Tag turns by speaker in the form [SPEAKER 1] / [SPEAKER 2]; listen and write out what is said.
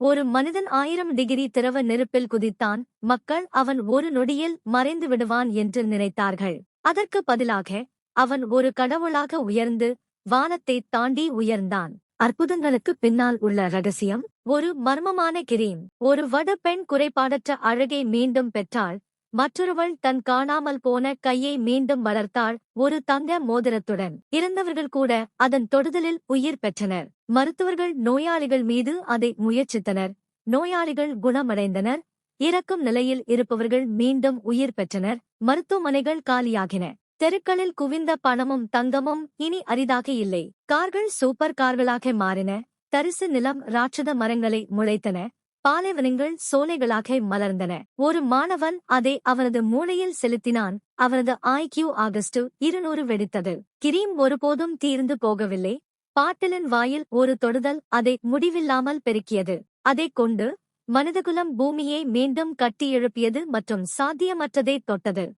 [SPEAKER 1] ஒரு மனிதன் ஆயிரம் டிகிரி திரவ நெருப்பில் குதித்தான் மக்கள் அவன் ஒரு நொடியில் மறைந்து விடுவான் என்று நினைத்தார்கள். அதற்கு பதிலாக அவன் ஒரு கடவுளாக உயர்ந்து வானத்தை தாண்டி உயர்ந்தான். அற்புதங்களுக்கு பின்னால் உள்ள ரகசியம் ஒரு மர்மமான கிரீம் ஒரு வட பெண் குறைபாடற்ற அழகை மீண்டும் பெற்றாள் மற்றொருவள் தன் காணாமல் போன கையை மீண்டும் வளர்த்தாள் ஒரு தங்க மோதிரத்துடன். இறந்தவர்கள் கூட அதன் தொடுதலில் உயிர் பெற்றனர். மருத்துவர்கள் நோயாளிகள் மீது அதை முயற்சித்தனர். நோயாளிகள் குணமடைந்தனர். இறக்கும் நிலையில் இருப்பவர்கள் மீண்டும் உயிர் பெற்றனர். மருத்துவமனைகள் காலியாகின. தெருக்களில் குவிந்த பணமும் தங்கமும் இனி அரிதாக இல்லை. கார்கள் சூப்பர் கார்களாக மாறின. தரிசு நிலம் ராட்சத மரங்களை முளைத்தன. பாலைவனங்கள் சோலைகளாக மலர்ந்தன. ஒரு மாணவன் அதை அவனது மூளையில் செலுத்தினான். அவனது ஐக்யூ ஆகஸ்டு இருநூறு வெடித்தது. கிரீம் ஒருபோதும் தீர்ந்து போகவில்லை. பாட்டிலின் வாயில் ஒரு தொடுதல் அதை முடிவில்லாமல் பெருக்கியது. அதைக் கொண்டு மனிதகுலம் பூமியை மீண்டும் கட்டி எழுப்பியது மற்றும் சாத்தியமற்றதை தொட்டது.